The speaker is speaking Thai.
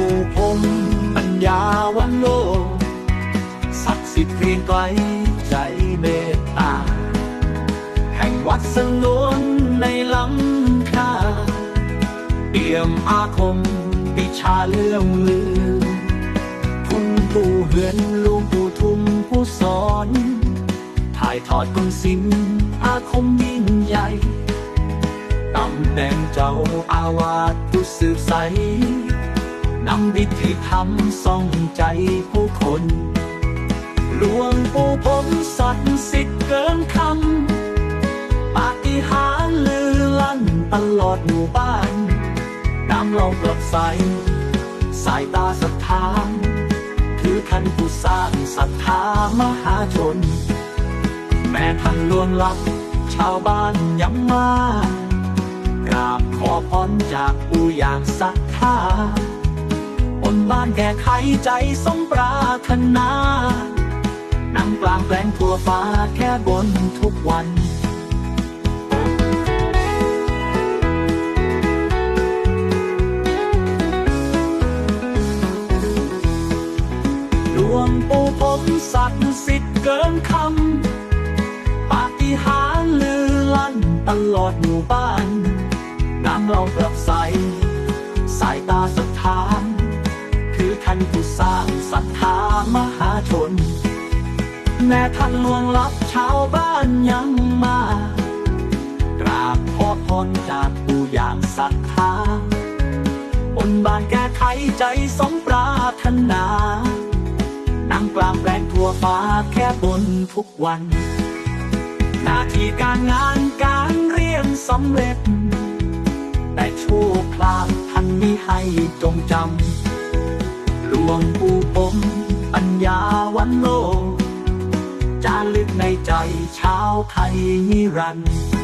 มู่ผมปัญญาวันโลกศักดิ์สิทธิ์เรียงไกลใจเมตตา แห่งวัดสงวนในลำคาเปี่ยมอาคมปิชาเลื่อมลือพุ่ปู่เฮือนลูกปู่ทุ่มผู้สอน ถ่ายทอดกุศลอาคมยิ่งใหญ่ตำแหน่งเจ้าอาวาสผู้สืบใส นำวิธีทำส่องใจผู้คนหลวงปู่ผมสัตย์สิทธิ์เกินคำปาฏิหาริย์ลือลั่นตลอดหมู่บ้านน้ำเรากลับใส สายตาศรัทธาถือขันผู้สร้างศรัทธามหาชน แม้ท่านลวงลับ ชาวบ้านยังมากราบขอพรจากผู้อย่างศรัทธา นบ้านแก้ไขใจสมปรารถนานั่งกลางแปลงทั่วฟ้าแค่บนทุกวันหลวงปู่ผมสัตย์สิทธิ์เกินคำปาฏิหาริย์ลือลั่นตลอดหมู่บ้านน้ำเรากลับใส สายตาศ แม้ท่านลวงลับชาวบ้านยังมากราบขอพรจากผู้อย่างศรัทธาบนบานแก้ไขใจสมปรารถนานั่งกลางแปลงทั่วฟ้าแค่บนทุกวัน หน้าที่การงานการเรียนสำเร็จ แต่ชั่วคราวท่านมีให้จงจำหลวงปู่ผมปัญญาวันโลก ใจชาวไทยนิรันดร์